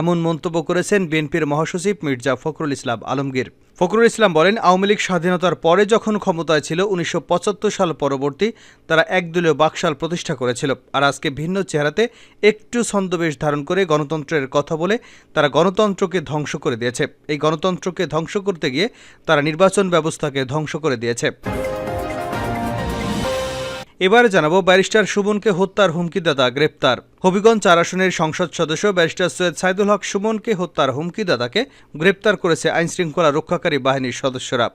এমন মন্তব্য করেছেন বিএনপির মহাসচিব মির্জা ফখরুল ইসলাম আলমগীর। ফখরুল ইসলাম বলেন, আওয়ামী লীগ স্বাধীনতার পরে যখন ক্ষমতায় ছিল, উনিশশো পঁচাত্তর সাল পরবর্তী তারা একদলীয় বাকশাল প্রতিষ্ঠা করেছিল। আর আজকে ভিন্ন চেহারাতে একটু ছন্দবেশ ধারণ করে গণতন্ত্রের কথা বলে তারা গণতন্ত্রকে ধ্বংস করে দিয়েছে। এই গণতন্ত্রকে ধ্বংস করতে গিয়ে তারা নির্বাচন ব্যবস্থাকে ধ্বংস করে দিয়েছে। এবারে জানাব ব্যারিস্টার সুমনকে হত্যার হুমকিদাতা গ্রেপ্তার। হবিগঞ্জ চার আসনের সংসদ সদস্য ব্যারিস্টার সৈয়দ সাইদুল হক সুমনকে হত্যার হুমকিদাতাকে গ্রেপ্তার করেছে আইনশৃঙ্খলা রক্ষাকারী বাহিনীর সদস্যরা।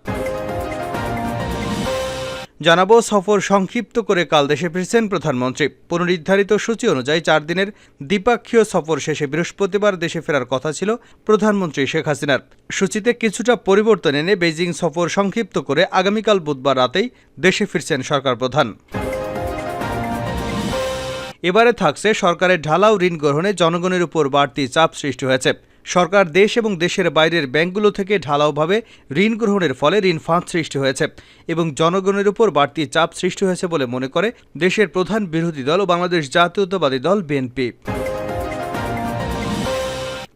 জানাব সফর সংক্ষিপ্ত করে কাল দেশে ফিরছেন প্রধানমন্ত্রী। পুনর্নির্ধারিত সূচি অনুযায়ী চার দিনের দ্বিপাক্ষীয় সফর শেষে বৃহস্পতিবার দেশে ফেরার কথা ছিল প্রধানমন্ত্রী শেখ হাসিনার। সূচিতে কিছুটা পরিবর্তন এনে বেজিং সফর সংক্ষিপ্ত করে আগামীকাল বুধবার রাতেই দেশে ফিরছেন সরকার প্রধান। এবারে থাকছে সরকারের ঢালাও ঋণ গ্রহণে জনগণের উপর বাড়তি চাপ সৃষ্টি হয়েছে। সরকার দেশ এবং দেশের বাইরের ব্যাংকগুলো থেকে ঢালাওভাবে ঋণ গ্রহণের ফলে ঋণ ফাঁদ সৃষ্টি হয়েছে এবং জনগণের উপর বাড়তি চাপ সৃষ্টি হয়েছে বলে মনে করে দেশের প্রধান বিরোধী দল ও বাংলাদেশ জাতীয়তাবাদী দল বিএনপি।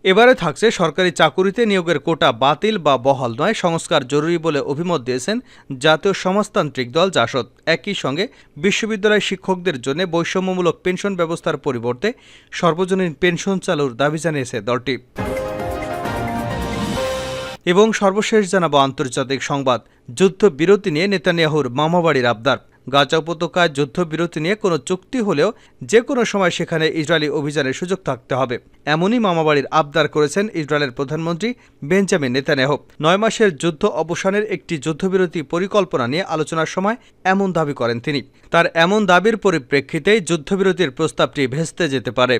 এবারে থাকছে সরকারি চাকুরিতে নিয়োগের কোটা বাতিল বা বহাল নয়। সংস্কার জরুরি বলে অভিমত দিয়েছেন জাতীয় সমাজতান্ত্রিক দল জাসদ। একই সঙ্গে বিশ্ববিদ্যালয় শিক্ষকদের জন্য বৈষম্যমূলক পেনশন ব্যবস্থার পরিবর্তে সর্বজনীন পেনশন চালুর দাবি জানিয়েছে দলটি। এবং সর্বশেষ জানাব আন্তর্জাতিক সংবাদ। যুদ্ধবিরতি নিয়ে নেতানিয়াহুর মামাবাড়ির আবদার। গাজা উপত্যকায় যুদ্ধবিরতি নিয়ে কোনো চুক্তি হলেও যে কোনো সময় সেখানে ইসরায়েলি অভিযানের সুযোগ থাকতে হবে। এমনই মামাবাড়ির আবদার করেছেন ইসরায়েলের প্রধানমন্ত্রী বেঞ্জামিন নেতানিয়াহু নয় মাসের যুদ্ধ অবসানের একটি যুদ্ধবিরতি পরিকল্পনা নিয়ে আলোচনার সময় এমন দাবি করেন তিনি। তার এমন দাবির পরিপ্রেক্ষিতেই যুদ্ধবিরতির প্রস্তাবটি ভেস্তে যেতে পারে।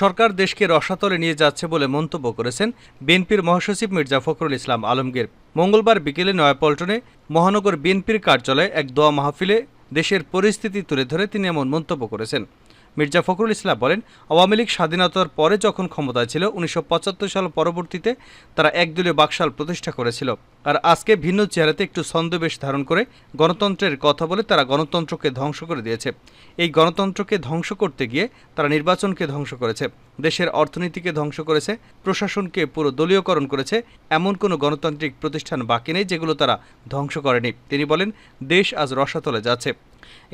সরকার দেশকে রসাতলে নিয়ে যাচ্ছে বলে মন্তব্য করেছেন বিএনপির মহাসচিব মির্জা ফখরুল ইসলাম আলমগীর। মঙ্গলবার বিকেলে নয়াপল্টনে মহানগর বিএনপির কার্যালয়ে এক দোয়া মাহফিলে দেশের পরিস্থিতি তুলে ধরে তিনি এমন মন্তব্য করেছেন। মির্জা ফখরুল ইসলাম বলেন, আওয়ামী লীগ স্বাধীনতার পরে যখন ক্ষমতায় ছিল, উনিশশো সাল পরবর্তীতে তারা একদলীয় বাকশাল প্রতিষ্ঠা করেছিল। আর আজকে ভিন্ন চেহারাতে একটু ছন্দবেশ ধারণ করে গণতন্ত্রের কথা বলে তারা গণতন্ত্রকে ধ্বংস করে দিয়েছে। এই গণতন্ত্রকে ধ্বংস করতে গিয়ে তারা নির্বাচনকে ধ্বংস করেছে, দেশের অর্থনীতিকে ধ্বংস করেছে, প্রশাসনকে পুরো দলীয়করণ করেছে, এমন কোনো গণতান্ত্রিক প্রতিষ্ঠান বাকি নেই যেগুলো তারা ধ্বংস করেনি। তিনি বলেন, দেশ আজ রসাতলে যাচ্ছে।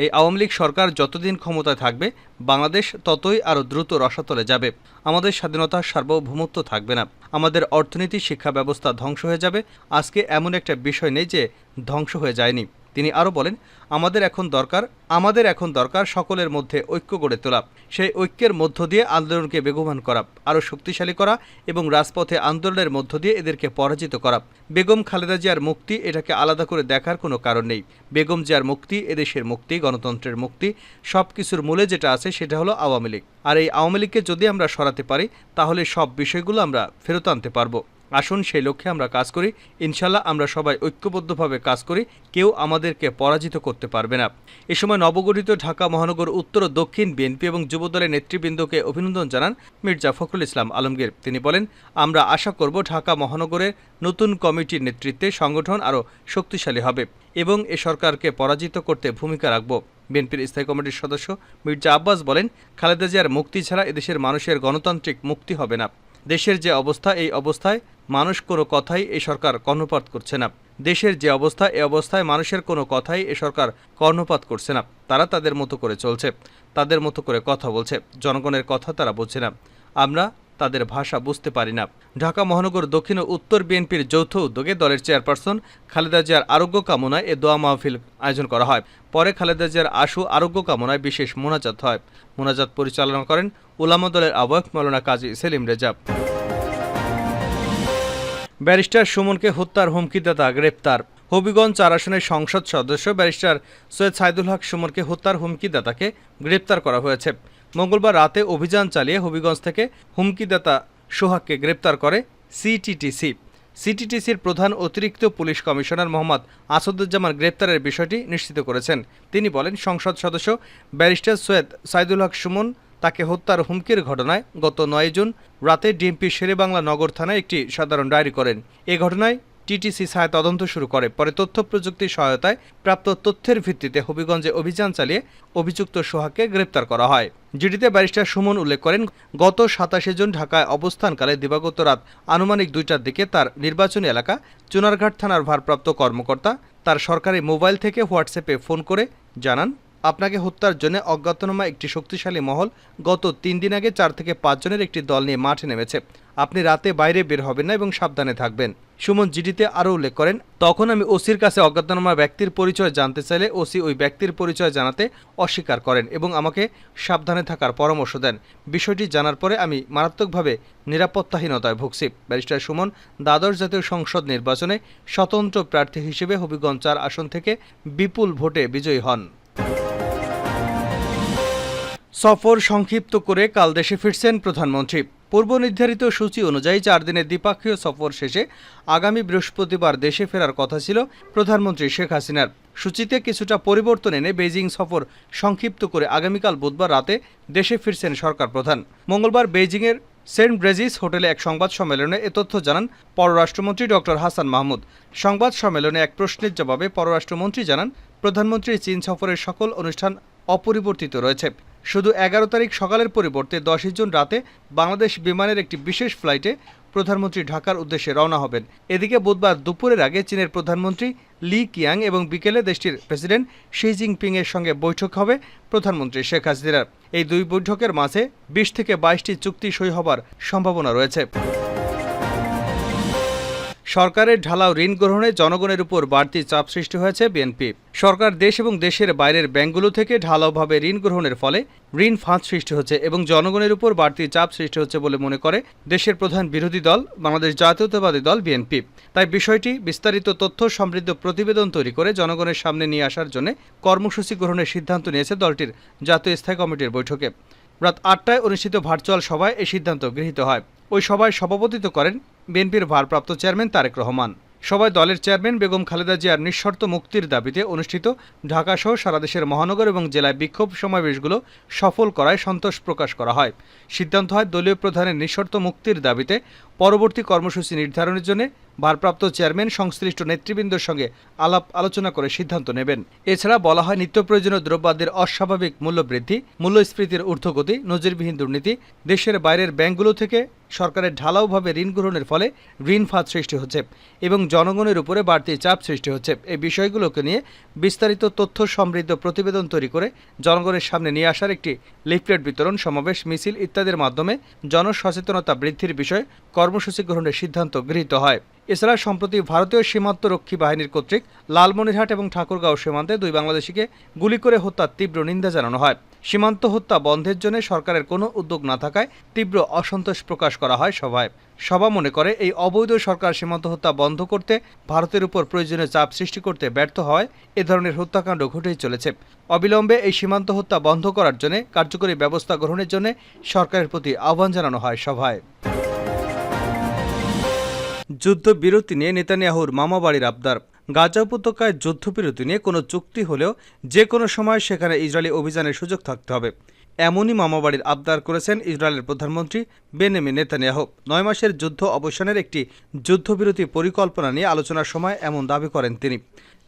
এই আওয়ামী লীগ সরকার যতদিন ক্ষমতায় থাকবে বাংলাদেশ ততই আরও দ্রুত রসাতলে যাবে। আমাদের স্বাধীনতার সার্বভৌমত্ব থাকবে না। আমাদের অর্থনীতি, শিক্ষা ব্যবস্থা ধ্বংস হয়ে যাবে। আজকে এমন একটা বিষয় নেই যে ধ্বংস হয়ে যায়নি। তিনি আরও বলেন, আমাদের এখন দরকার, আমাদের এখন দরকার সকলের মধ্যে ঐক্য গড়ে তোলা। সেই ঐক্যের মধ্য দিয়ে আন্দোলনকে বেগবান করা, আরও শক্তিশালী করা এবং রাজপথে আন্দোলনের মধ্য দিয়ে এদেরকে পরাজিত করা। বেগম খালেদা জিয়ার মুক্তি এটাকে আলাদা করে দেখার কোনো কারণ নেই। বেগম জিয়ার মুক্তি, এদেশের মুক্তি, গণতন্ত্রের মুক্তি সব কিছুর মূলে যেটা আছে সেটা হলো আওয়ামী লীগ। আর এই আওয়ামী লীগকে যদি আমরা সরাতে পারি, তাহলে সব বিষয়গুলো আমরা ফেরত আনতে পারব। আসুন সেই লক্ষ্যে আমরা কাজ করি। ইনশাল্লাহ আমরা সবাই ঐক্যবদ্ধভাবে কাজ করি। কেউ আমাদেরকে পরাজিত করতে পারবে না। এ সময় নবগঠিত ঢাকা মহানগর উত্তর ও দক্ষিণ বিএনপি এবং যুবদলের নেতৃবৃন্দকে অভিনন্দন জানান মির্জা ফখরুল ইসলাম আলমগীর। তিনি বলেন, আমরা আশা করব ঢাকা মহানগরের নতুন কমিটির নেতৃত্বে সংগঠন আরও শক্তিশালী হবে এবং এ সরকারকে পরাজিত করতে ভূমিকা রাখব। বিএনপির স্থায়ী কমিটির সদস্য মির্জা আব্বাস বলেন, খালেদা জিয়ার মুক্তি ছাড়া এদেশের মানুষের গণতান্ত্রিক মুক্তি হবে না। দেশের যে অবস্থা, এই অবস্থায় মানুষ কোনো কথাই এই সরকার কর্ণপাত করছে না। দেশের যে অবস্থা, এ অবস্থায় মানুষের কোনো কথাই এ সরকার কর্ণপাত করছে না। তারা তাদের মতো করে চলছে, তাদের মতো করে কথা বলছে, জনগণের কথা তারা বলছে না। আমরা তাদের ভাষা বুঝতে পারি না। ঢাকা মহানগর দক্ষিণ ও উত্তর বিএনপির যৌথ উদ্যোগে দলের চেয়ারপারসন খালেদা জিয়ার আরোগ্য কামনায় এ দোয়া মাহফিল আয়োজন করা হয়। পরে খালেদা জিয়ার আশু আরোগ্য কামনায় বিশেষ মোনাজাত হয়। মোনাজাত পরিচালনা করেন উলামা দলের আহ্বায়ক মৌলানা কাজী সেলিম রেজাব ব্যারিস্টার সুমনকে হত্যার হুমকিদাতা গ্রেপ্তার। হবিগঞ্জ চার আসনের সংসদ সদস্য ব্যারিস্টার সৈয়দ সাইদুল হক সুমনকে হত্যার হুমকিদাতাকে গ্রেপ্তার করা হয়েছে। মঙ্গলবার রাতে অভিযান চালিয়ে হবিগঞ্জ থেকে হুমকিদাতা সোহাগকে গ্রেপ্তার করে সিটিটিসি। সিটিটিসির প্রধান অতিরিক্ত পুলিশ কমিশনার মোহাম্মদ আসাদুজ্জামান গ্রেপ্তারের বিষয়টি নিশ্চিত করেছেন। তিনি বলেন, সংসদ সদস্য ব্যারিস্টার সৈয়দ সাইদুল হক সুমন তাকে হত্যার হুমকির ঘটনায় গত নয় জুন রাতে ডিএমপি শেরেবাংলা নগর থানায় একটি সাধারণ ডায়েরি করেন। এ ঘটনায় টিটিসি ছায়া তদন্ত শুরু করে। পরে তথ্য প্রযুক্তি সহায়তায় প্রাপ্ত তথ্যের ভিত্তিতে হবিগঞ্জে অভিযান চালিয়ে অভিযুক্ত সোহাকে গ্রেপ্তার করা হয়। জিডিতে ব্যারিস্টার সুমন উল্লেখ করেন, গত সাতাশে জুন ঢাকায় অবস্থানকালে দিবাগত রাত আনুমানিক দুইটার দিকে তার নির্বাচনী এলাকা চুনারঘাট থানার ভারপ্রাপ্ত কর্মকর্তা তার সরকারি মোবাইল থেকে হোয়াটসঅ্যাপে ফোন করে জানান আপনাকে হত্যার জন্য অজ্ঞাতনামা একটি শক্তিশালী মহল গত তিন দিন আগে চার থেকে পাঁচজনের একটি দল নিয়ে মাঠে নেমেছে। আপনি রাতে বাইরে বের হবেন না এবং সাবধানে থাকবেন। সুমন জিডিতে আরও উল্লেখ করেন, তখন আমি ওসির কাছে অজ্ঞাতনামা ব্যক্তির পরিচয় জানতে চাইলে ওসি ওই ব্যক্তির পরিচয় জানাতে অস্বীকার করেন এবং আমাকে সাবধানে থাকার পরামর্শ দেন। বিষয়টি জানার পরে আমি মারাত্মকভাবে নিরাপত্তাহীনতায় ভুগছি। ব্যারিস্টার সুমন, দ্বাদশ জাতীয় সংসদ নির্বাচনে স্বতন্ত্র প্রার্থী হিসেবে হবিগঞ্জ চার আসন থেকে বিপুল ভোটে বিজয়ী হন। সফর সংক্ষিপ্ত করে কাল দেশে ফিরছেন প্রধানমন্ত্রী। পূর্ব নির্ধারিত সূচি অনুযায়ী চার দিনের দ্বিপাক্ষীয় সফর শেষে আগামী বৃহস্পতিবার দেশে ফেরার কথা ছিল প্রধানমন্ত্রী শেখ হাসিনার। সূচিতে কিছুটা পরিবর্তন এনে বেজিং সফর সংক্ষিপ্ত করে আগামীকাল বুধবার রাতে দেশে ফিরছেন সরকার প্রধান। মঙ্গলবার বেজিংয়ের সেন্ট ব্রেজিস হোটেলে এক সংবাদ সম্মেলনে এ তথ্য জানান পররাষ্ট্রমন্ত্রী ডক্টর হাসান মাহমুদ। সংবাদ সম্মেলনে এক প্রশ্নের জবাবে পররাষ্ট্রমন্ত্রী জানান, প্রধানমন্ত্রী চীন সফরের সকল অনুষ্ঠান অপরিবর্তিত রয়েছে। শুধু এগারো তারিখ সকালের পরিবর্তে দশই জুন রাতে বাংলাদেশ বিমানের একটি বিশেষ ফ্লাইটে প্রধানমন্ত্রী ঢাকার উদ্দেশ্যে রওনা হবেন। এদিকে বুধবার দুপুরের আগে চীনের প্রধানমন্ত্রী লি কিয়াং এবং বিকেলে দেশটির প্রেসিডেন্ট শি জিনপিং এর সঙ্গে বৈঠক হবে প্রধানমন্ত্রী শেখ হাসিনার। এই দুই বৈঠকের মাঝে বিশ থেকে বাইশটি চুক্তি সই হবার সম্ভাবনা রয়েছে। সরকারের ঢালাও ঋণ গ্রহণে জনগণের উপর বাড়তি চাপ সৃষ্টি হয়েছে বিএনপি। সরকার দেশ এবং দেশের বাইরের ব্যাংকগুলো থেকে ঢালাওভাবে ঋণ গ্রহণের ফলে ঋণ ফাঁদ সৃষ্টি হচ্ছে এবং জনগণের উপর বাড়তি চাপ সৃষ্টি হচ্ছে বলে মনে করে দেশের প্রধান বিরোধী দল, বাংলাদেশ জাতীয়তাবাদী দল, বিএনপি। তাই বিষয়টি বিস্তারিত তথ্য সমৃদ্ধ প্রতিবেদন তৈরি করে জনগণের সামনে নিয়ে আসার জন্য কর্মসূচি গ্রহণের সিদ্ধান্ত নিয়েছে দলটির জাতীয় স্থায়ী কমিটির বৈঠকে। রাত আটটায় অনুষ্ঠিত ভার্চুয়াল সভায় এই সিদ্ধান্ত গৃহীত হয়। ওই সভায় সভাপতিত্ব করেন বিএনপির ভারপ্রাপ্ত চেয়ারম্যান তারেক রহমান। সভায় দলের চেয়ারম্যান বেগম খালেদা জিয়ার নিঃশর্ত মুক্তির দাবিতে অনুষ্ঠিত ঢাকাসহ সারা দেশের মহানগর এবং জেলায় বিক্ষোভ সমাবেশগুলো সফল করায় সন্তোষ প্রকাশ করা হয়। সিদ্ধান্ত হয় দলীয় প্রধানের নিঃশর্ত মুক্তির দাবিতে পরবর্তী কর্মসূচি নির্ধারণের জন্য ভারপ্রাপ্ত চেয়ারম্যান, সংশ্লিষ্ট নেতৃবৃন্দের সঙ্গে আলাপ আলোচনা করে সিদ্ধান্ত নেবেন। এছাড়া বলা হয় নিত্য প্রয়োজনীয় দ্রব্যাদির অস্বাভাবিক মূল্যবৃদ্ধি মূল্যস্ফীতির ঊর্ধ্বগতি, নজিরবিহীন দুর্নীতি, দেশের বাইরের ব্যাংকগুলো থেকে সরকারের ঢালাওভাবে ঋণ গ্রহণের ফলে ঋণ ফাঁদ সৃষ্টি হচ্ছে এবং জনগণের উপরে বাড়তি চাপ সৃষ্টি হচ্ছে। এই বিষয়গুলোকে নিয়ে বিস্তারিত তথ্য সমৃদ্ধ প্রতিবেদন তৈরি করে জনগণের সামনে নিয়ে আসার একটি লিফলেট বিতরণ, সমাবেশ, মিছিল ইত্যাদির মাধ্যমে জনসচেতনতা বৃদ্ধির বিষয়ে কর্মসূচি গ্রহণের সিদ্ধান্ত গৃহীত হয়। এছাড়া সম্প্রতি ভারতীয় সীমান্ত রক্ষী বাহিনীর কর্তৃক লালমনিরহাট এবং ঠাকুরগাঁও সীমান্তে দুই বাংলাদেশিকে গুলি করে হত্যার তীব্র নিন্দা জানানো হয়। সীমান্ত হত্যা বন্ধের জন্য সরকারের কোনো উদ্যোগ না থাকায় তীব্র অসন্তোষ প্রকাশ করা হয় সভায়। সভা মনে করে এই অবৈধ সরকার সীমান্ত হত্যা বন্ধ করতে ভারতের উপর প্রয়োজনীয় চাপ সৃষ্টি করতে ব্যর্থ হয় এ ধরনের হত্যাকাণ্ড ঘটেই চলেছে। অবিলম্বে এই সীমান্ত হত্যা বন্ধ করার জন্য কার্যকরী ব্যবস্থা গ্রহণের জন্য সরকারের প্রতি আহ্বান জানানো হয় সভায়। যুদ্ধবিরতি নিয়ে নেতানিয়াহুর মামাবাড়ির আবদার। গাজা উপত্যকায় যুদ্ধবিরতি নিয়ে কোনো চুক্তি হলেও যে কোনো সময় সেখানে ইসরায়েলি অভিযানের সুযোগ থাকতে হবে। এমনই মামাবাড়ির আবদার করেছেন ইসরায়েলের প্রধানমন্ত্রী বেনেমি নেতানিয়াহু। নয় মাসের যুদ্ধ অবসানের একটি যুদ্ধবিরতি পরিকল্পনা নিয়ে আলোচনার সময় এমন দাবি করেন তিনি।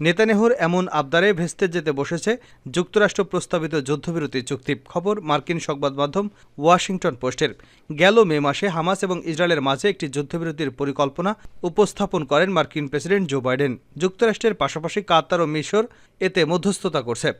নেতানিয়াহুর এমন আবদারে ভেস্তে যেতে বসেছে যুক্তরাষ্ট্র প্রস্তাবিত যুদ্ধবিরতি চুক্তি। খবর মার্কিন সংবাদ মাধ্যম ওয়াশিংটন পোস্টের। গেল মে মাসে হামাস এবং ইসরায়েলের মাঝে একটি যুদ্ধবিরতির পরিকল্পনা উপস্থাপন করেন মার্কিন প্রেসিডেন্ট জো বাইডেন। যুক্তরাষ্ট্রের পাশাপাশি কাতার ও মিশর এতে মধ্যস্থতা করছে।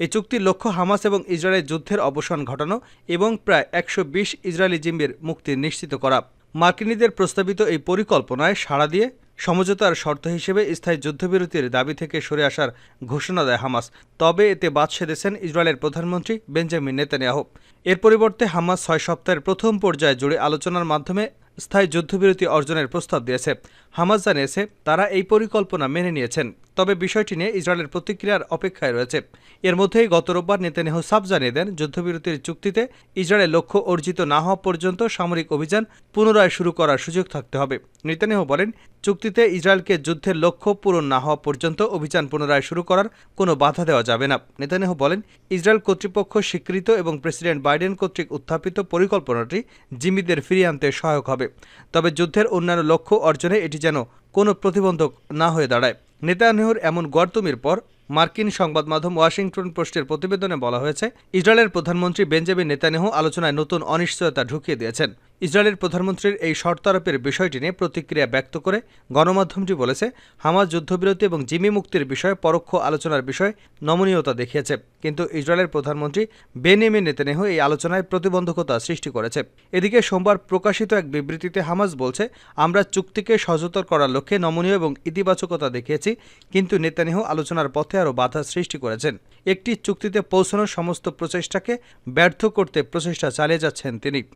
এই চুক্তির লক্ষ্য হামাস এবং ইসরায়েলের যুদ্ধের অবসান ঘটানো এবং প্রায় একশো বিশ ইসরায়েলি জিম্বির মুক্তি নিশ্চিত করা। মার্কিনীদের প্রস্তাবিত এই পরিকল্পনায় সাড়া দিয়ে সমঝোতার শর্ত হিসেবে স্থায়ী যুদ্ধবিরতির দাবি থেকে সরে আসার ঘোষণা দেয় হামাস। তবে এতে বাদ সেধেছেন ইসরায়েলের প্রধানমন্ত্রী বেঞ্জামিন নেতানিয়াহু। এর পরিবর্তে হামাস ছয় সপ্তাহের প্রথম পর্যায়ে জুড়ে আলোচনার মাধ্যমে স্থায়ী যুদ্ধবিরতি অর্জনের প্রস্তাব দিয়েছে। হামাস জানিয়েছে, তারা এই পরিকল্পনা মেনে নিয়েছেন। তবে বিষয়টি নিয়ে ইসরায়েলের প্রতিক্রিয়ার অপেক্ষায় রয়েছে। এর মধ্যেই গত রোববার নেতানিয়াহু সাফ জানিয়ে দেন, যুদ্ধবিরতির চুক্তিতে ইসরায়েলের লক্ষ্য অর্জিত না হওয়া পর্যন্ত সামরিক অভিযান পুনরায় শুরু করার সুযোগ থাকতে হবে। নেতানিয়াহু বলেন, চুক্তিতে ইসরায়েলকে যুদ্ধের লক্ষ্য পূরণ না হওয়া পর্যন্ত অভিযান পুনরায় শুরু করার কোনো বাধা দেওয়া যাবে না। নেতানিয়াহু বলেন, ইসরায়েল কর্তৃপক্ষ স্বীকৃত এবং প্রেসিডেন্ট বাইডেন কর্তৃক উত্থাপিত পরিকল্পনাটি জিম্মিদের ফিরিয়ে আনতে সহায়ক হবে। তবে যুদ্ধের অন্যান্য লক্ষ্য অর্জনে এটি যেন কোনো প্রতিবন্ধক না হয়ে দাঁড়ায়। নেতানিয়াহুর এমন গর্তমির পর মার্কিন সংবাদ মাধ্যম ওয়াশিংটন পোস্টের প্রতিবেদনে বলা হয়েছে, ইসরায়েলের প্রধানমন্ত্রী বেঞ্জামিন নেতানেহু আলোচনায় নতুন অনিশ্চয়তা ঢুকিয়ে দিয়েছেন। ইসরায়েলের প্রধানমন্ত্রীর এই শর্ত আরোপের বিষয়টি নিয়ে প্রতিক্রিয়া ব্যক্ত করে গণমাধ্যমটি বলেছে, হামাস যুদ্ধবিরতি এবং জিমি মুক্তির বিষয়ে পরোক্ষ আলোচনার বিষয়ে নমনীয়তা দেখিয়েছে। কিন্তু ইসরায়েলের প্রধানমন্ত্রী বেনিয়ামিন নেতানিয়াহু এই আলোচনায় প্রতিবন্ধকতা সৃষ্টি করেছে। এদিকে সোমবার প্রকাশিত এক বিবৃতিতে হামাস বলছে, আমরা চুক্তিকে সহজতর করার লক্ষ্যে নমনীয় এবং ইতিবাচকতা দেখিয়েছি, কিন্তু নেতানিয়াহু আলোচনার পথে আরও বাধা সৃষ্টি করেছেন। একটি চুক্তিতে পৌঁছানোর সমস্ত প্রচেষ্টাকে ব্যর্থ করতে প্রচেষ্টা চালিয়ে যাচ্ছেন তিনি।